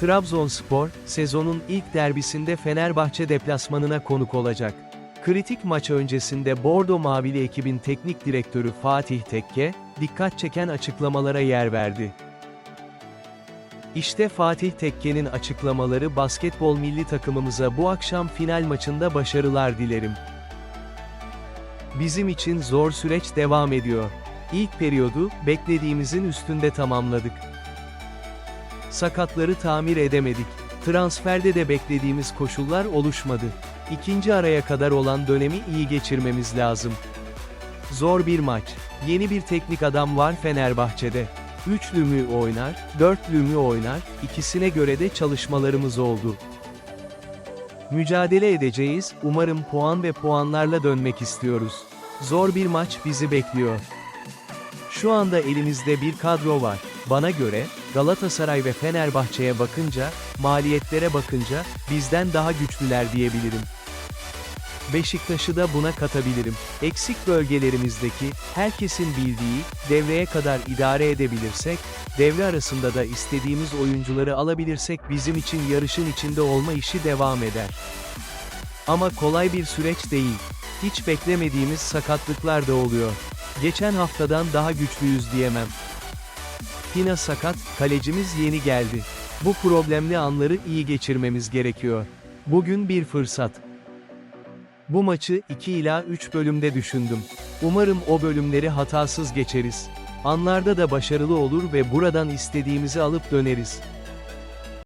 Trabzonspor, sezonun ilk derbisinde Fenerbahçe deplasmanına konuk olacak. Kritik maç öncesinde Bordo Mavili ekibin teknik direktörü Fatih Tekke, dikkat çeken açıklamalara yer verdi. İşte Fatih Tekke'nin açıklamaları basketbol milli takımımıza bu akşam final maçında başarılar dilerim. Bizim için zor süreç devam ediyor. İlk periyodu, beklediğimizin üstünde tamamladık. Sakatları tamir edemedik. Transferde de beklediğimiz koşullar oluşmadı. İkinci araya kadar olan dönemi iyi geçirmemiz lazım. Zor bir maç. Yeni bir teknik adam var Fenerbahçe'de. Üçlü mü oynar, dörtlü mü oynar, ikisine göre de çalışmalarımız oldu. Mücadele edeceğiz, umarım puan ve puanlarla dönmek istiyoruz. Zor bir maç bizi bekliyor. Şu anda elimizde bir kadro var. Bana göre, Galatasaray ve Fenerbahçe'ye bakınca, maliyetlere bakınca, bizden daha güçlüler diyebilirim. Beşiktaş'ı da buna katabilirim. Eksik bölgelerimizdeki, herkesin bildiği, devreye kadar idare edebilirsek, devre arasında da istediğimiz oyuncuları alabilirsek bizim için yarışın içinde olma işi devam eder. Ama kolay bir süreç değil. Hiç beklemediğimiz sakatlıklar da oluyor. Geçen haftadan daha güçlüyüz diyemem. Tina sakat, kalecimiz yeni geldi. Bu problemli anları iyi geçirmemiz gerekiyor. Bugün bir fırsat. Bu maçı 2 ila 3 bölümde düşündüm. Umarım o bölümleri hatasız geçeriz. Anlarda da başarılı olur ve buradan istediğimizi alıp döneriz.